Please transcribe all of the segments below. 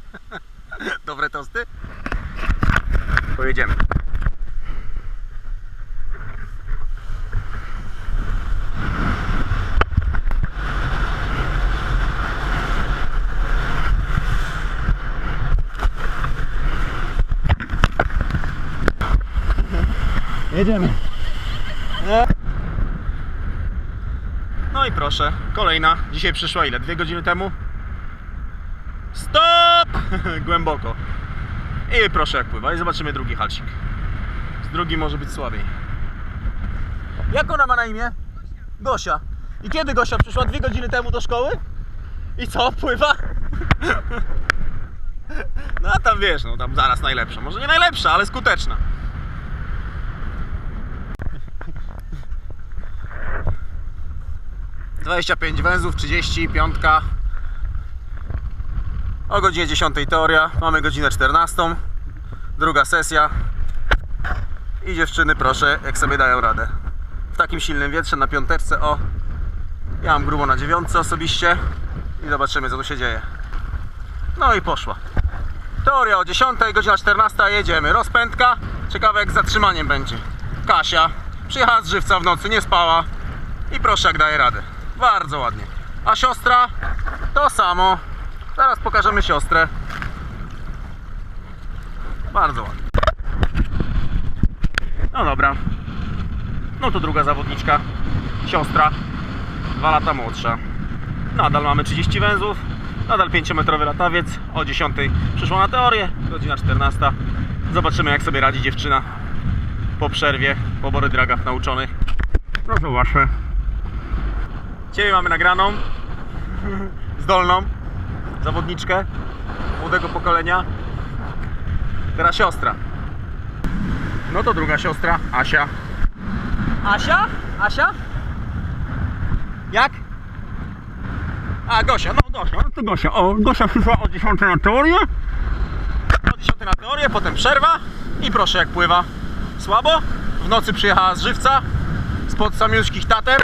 stare tosty. Pojedziemy. Jedziemy. No i proszę, kolejna. Dzisiaj przyszła ile? Dwie godziny temu? Stop! Głęboko. I proszę jak pływa. I zobaczymy drugi halcik. Z drugim może być słabiej. Jak ona ma na imię? Gosia. I kiedy Gosia przyszła? Dwie godziny temu do szkoły? I co? Pływa? No a tam wiesz, no tam zaraz najlepsza. Może nie najlepsza, ale skuteczna. Dwadzieścia pięć węzłów, 30, piątka. O godzinie 10 teoria, mamy godzinę 14. Druga sesja. I dziewczyny, proszę, jak sobie dają radę. W takim silnym wietrze na piąteczce, o. Ja mam grubo na dziewiątce osobiście. I zobaczymy, co tu się dzieje. No i poszła. Teoria o 10, godzina 14, jedziemy. Rozpędka. Ciekawe, jak z zatrzymaniem będzie. Kasia przyjechała z żywca w nocy, nie spała. I proszę, jak daje radę. Bardzo ładnie. A siostra? To samo. Zaraz pokażemy siostrę. Bardzo ładnie. No dobra. No to druga zawodniczka. Siostra. Dwa lata młodsza. Nadal mamy 30 węzłów. Nadal 5-metrowy latawiec. O 10 przyszła na teorię. Godzina 14. Zobaczymy jak sobie radzi dziewczyna. Po przerwie, po borydragach nauczonych. No zobaczmy. Ciebie mamy nagraną. Zdolną zawodniczkę młodego pokolenia. Teraz siostra. No to druga siostra, Asia. Asia? Asia? Jak? A, Gosia, no Gosia, no to Gosia. O, Gosia przyszła o 10 na teorię. O 10 na teorię, potem przerwa i proszę jak pływa. Słabo. W nocy przyjechała z Żywca, spod Samiuszkich Tater.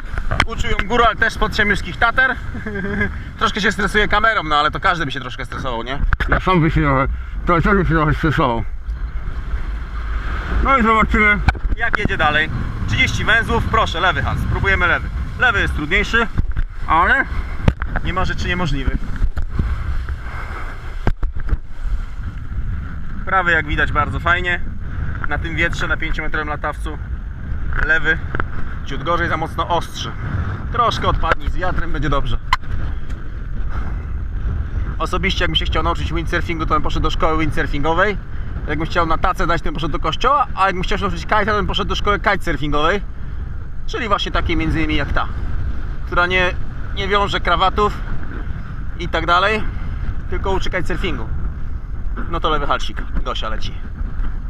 Uczył ją góru, ale też spod Samiuszkich Tater. troszkę się stresuje kamerą, no ale to każdy by się troszkę stresował, nie? Ja sam by się trochę, to też by się trochę stresował. No i zobaczymy jak jedzie dalej. 30 węzłów, proszę, lewy Hans, spróbujemy lewy. Lewy jest trudniejszy, ale nie ma rzeczy niemożliwych. Prawy jak widać bardzo fajnie. Na tym wietrze na 5 metrowym latawcu. Lewy ciut gorzej, za mocno ostrzy. Troszkę odpadnij z wiatrem, będzie dobrze. Osobiście jakbym się chciał nauczyć windsurfingu, to bym poszedł do szkoły windsurfingowej. Jakbym chciał na tacę dać, to bym poszedł do kościoła, a jakbym chciał się nauczyć kite'a, to bym poszedł do szkoły kitesurfingowej. Czyli właśnie takiej między innymi jak ta, która nie, nie wiąże krawatów i tak dalej, tylko uczy kitesurfingu. No to lewy halsik, Gosia leci.